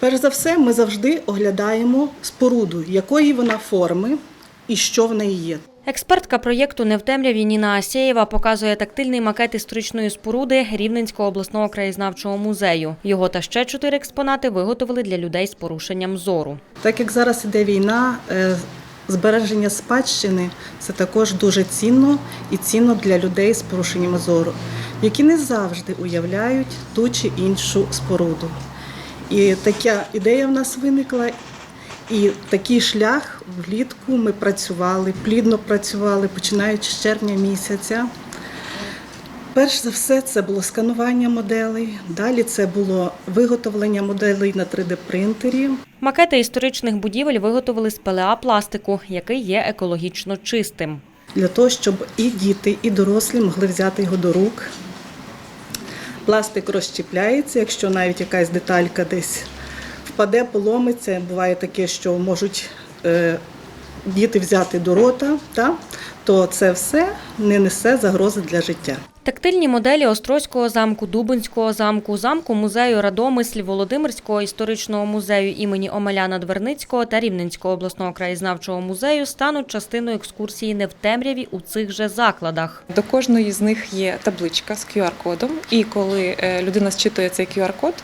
Перш за все, ми завжди оглядаємо споруду, якої вона форми і що в неї є. Експертка проєкту «Не в темряві» Ніна Асєєва показує тактильний макет історичної споруди Рівненського обласного краєзнавчого музею. Його та ще чотири експонати виготовили для людей з порушенням зору. Так як зараз іде війна, е, збереження спадщини це також дуже цінно і цінно для людей з порушенням зору, які не завжди уявляють ту чи іншу споруду. І така ідея в нас виникла. І такий шлях влітку ми працювали, плідно працювали, починаючи з червня місяця. Перш за все, це було сканування моделей. Далі це було виготовлення моделей на 3D-принтері. Макети історичних будівель виготовили з ПЛА пластику, який є екологічно чистим. для того, щоб і діти, і дорослі могли взяти його до рук. Пластик розщепляється, якщо навіть якась деталька десь впаде, поломиться. Буває таке, що можуть е, діти взяти до рота, та, то це все не несе загрози для життя. Тактильні моделі Острозького замку, Дубинського замку, замку музею Радомисль, Володимирського історичного музею імені Омеляна Дверницького та Рівненського обласного краєзнавчого музею стануть частиною екскурсії «Не в темряві» у цих же закладах. До кожної з них є табличка з QR-кодом, і коли е, людина зчитує цей QR-код,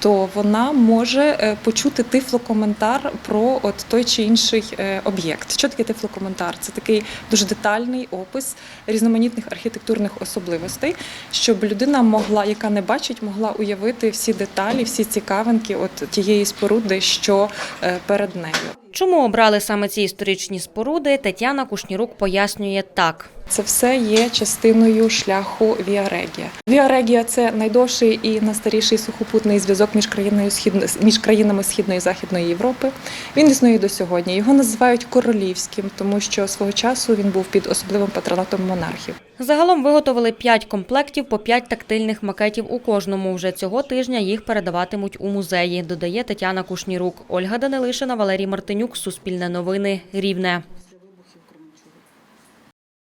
то вона може е, почути тифлокоментар про от той чи інший е, об'єкт. Що таке тифлокоментар? Це такий дуже детальний опис різноманітних архітектурних особливостей, щоб людина могла, яка не бачить, могла уявити всі деталі, всі цікавинки от тієї споруди, що е, перед нею. Чому обрали саме ці історичні споруди, Тетяна Кушнірук пояснює так. Це все є частиною шляху Віарегія. Віарегія це найдовший і найстаріший сухопутний зв'язок між між країнами східної і західної Європи. Він існує до сьогодні. Його називають королівським, тому що свого часу він був під особливим патронатом монархів. Загалом виготовили 5 комплектів по 5 тактильних макетів у кожному. Вже цього тижня їх передаватимуть у музеї, додає Тетяна Кушнірук. Ольга Данилишина, Валерій Мартинюк, Суспільне новини, Рівне.